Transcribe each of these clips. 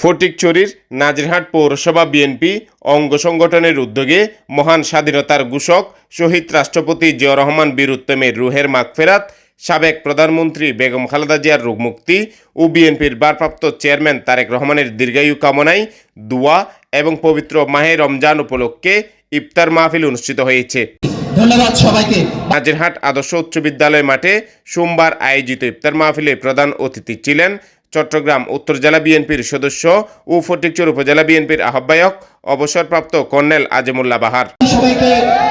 ফটিকছড়ির নাজিরহাট পৌরসভা বিএনপি অঙ্গ সংগঠনের উদ্যোগে মহান স্বাধীনতার ঘোষক শহীদ রাষ্ট্রপতি জিয়া রহমান বীর উত্তমের রুহের মাগফেরাত সাবেক প্রধানমন্ত্রী বেগম খালেদা জিয়ার রোগমুক্তি ও বিএনপির ভারপ্রাপ্ত চেয়ারম্যান তারেক রহমানের দীর্ঘায়ু কামনায় দোয়া এবং পবিত্র মাহে রমজান উপলক্ষে ইফতার মাহফিল অনুষ্ঠিত হয়েছে। ধন্যবাদ সবাইকে। নাজিরহাট আদর্শ উচ্চ বিদ্যালয় মাঠে সোমবার আয়োজিত ইফতার মাহফিলে প্রধান অতিথি ছিলেন চট্টগ্রাম উত্তর জেলা বিএনপির সদস্য ও ফটিকচর উপজেলা বিএনপির আহ্বায়ক, অবসরপ্রাপ্ত কর্নেল আজিমুল্লাহ বাহার।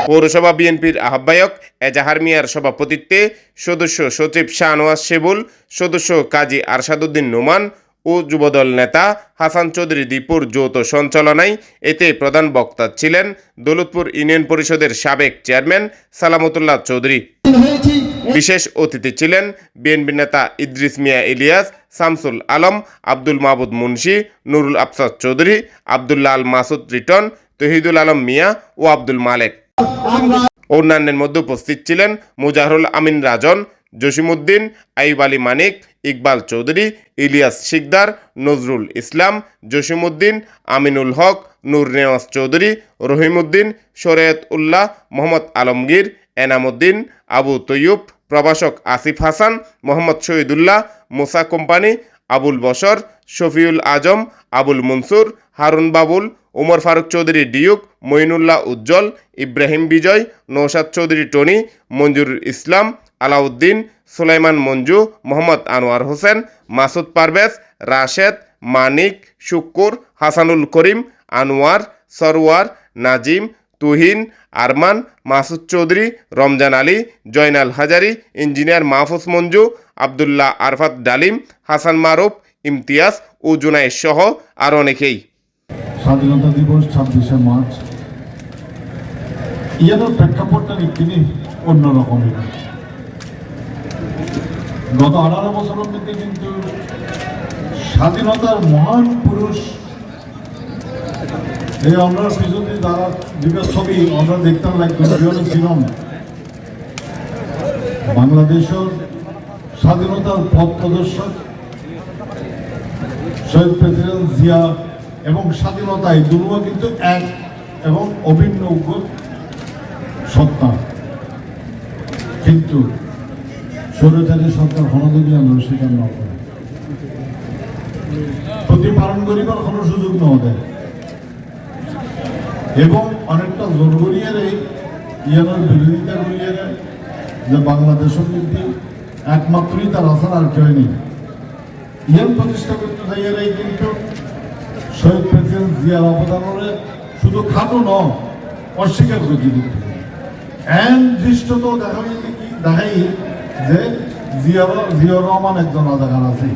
পৌরসভা বিএনপির আহ্বায়ক, এজাহার মিয়ার সভাপতিত্বে সদস্য সচিব শাহনওয়াজ শেবুল, সদস্য কাজী আরশাদুদ্দিন নোমান ও যুবদল নেতা হাসান চৌধুরী দীপুর যৌথ সঞ্চালনায় এতে প্রধান বক্তা ছিলেন দৌলতপুর ইউনিয়ন পরিষদের সাবেক চেয়ারম্যান সালামতুল্লাহ চৌধুরী। বিশেষ অতিথি ছিলেন বিএনপি নেতা ইদ্রিস মিয়া ইলিয়াস, শামসুল আলম, আব্দুল মাহবুদ মুন্সি, নুরুল আফসাদ চৌধুরী আল মাসুদ রিটন, তহিদুল আলম মিয়া ও আব্দুল মালেক। অন্যান্যের মধ্যে উপস্থিত ছিলেন মুজাহরুল আমিন রাজন জসিমুদ্দিন আইব আলী মানিক, ইকবাল চৌধুরী, ইলিয়াস শিকদার, নজরুল ইসলাম জসিমুদ্দিন আমিনুল হক, নূর নেওয়াজ চৌধুরী, রহিমউদ্দিন, শরীয়ত উল্লাহ, মোহাম্মদ আলমগীর, এনামুদ্দিন, আবু তৈয়ুব প্রভাষক আসিফ হাসান, মোহাম্মদ শহীদুল্লাহ, মুসা কোম্পানি, আবুল বশর, শফিউল আজম, আবুল মনসুর, হারুন বাবুল, ওমর ফারুক চৌধুরী ডিউক, মঈনুল্লাহ উজ্জ্বল, ইব্রাহিম বিজয় নৌসাদ চৌধুরী টনি, মঞ্জুরুল ইসলাম, আলাউদ্দিন, সুলাইমান মঞ্জু, মোহাম্মদ আনোয়ার হোসেন, মাসুদ পারভেজ, রাশেদ, মানিক, শুক্কুর, হাসানুল করিম, আনোয়ার, সরওয়ার, নাজিম তুহিন, আরমান, মাসুদ চৌধুরী, রমজান আলী, জয়নাল হাজারি, ইঞ্জিনিয়ার মাহফুজ মঞ্জু, আবদুল্লাহ আরফাত ডালিম, হাসান মারুফ, ইমতিয়াজ ও জুনাইশ সহ আর অনেকেই। স্বাধীনতা দিবস ছাব্বিশে মার্চ। ইয়ার প্রেক্ষাপটটা একদিনে অন্যরকমের। গত আঠারো বছরের মধ্যে কিন্তু স্বাধীনতার মহান পুরুষ এই আমরা পিছনে যারা দুটো ছবি আমরা দেখতাম ছিলাম বাংলাদেশের স্বাধীনতার পথ প্রদর্শক, শহীদ প্রেসিডেন্ট জিয়া এবং স্বাধীনতা এই দুটো কিন্তু এক এবং অভিন্ন সত্তা। কিন্তু স্বৈরাচারী সরকার হনদনী আমরা স্বীকার করে। প্রতিপালন করিবার কোনো সুযোগ না দেয় এবং অনেকটা জোর করিয়ে রে ইয়ানোর বিরোধিতা করিয়ে যে বাংলাদেশের মধ্যে একমাত্রই তার আসার আর কেউ নেই। ইয়ান প্রতিষ্ঠা করতে চাইয়ারে কিন্তু শহীদ প্রেসিডেন্ট জিয়ার অবদানের শুধু খাটো ন অস্বীকার করে দিতে এন দৃষ্টত দেখা গেছে কি দেখাই যে জিয়া জিয়া রহমান একজন রাজাকার আছে।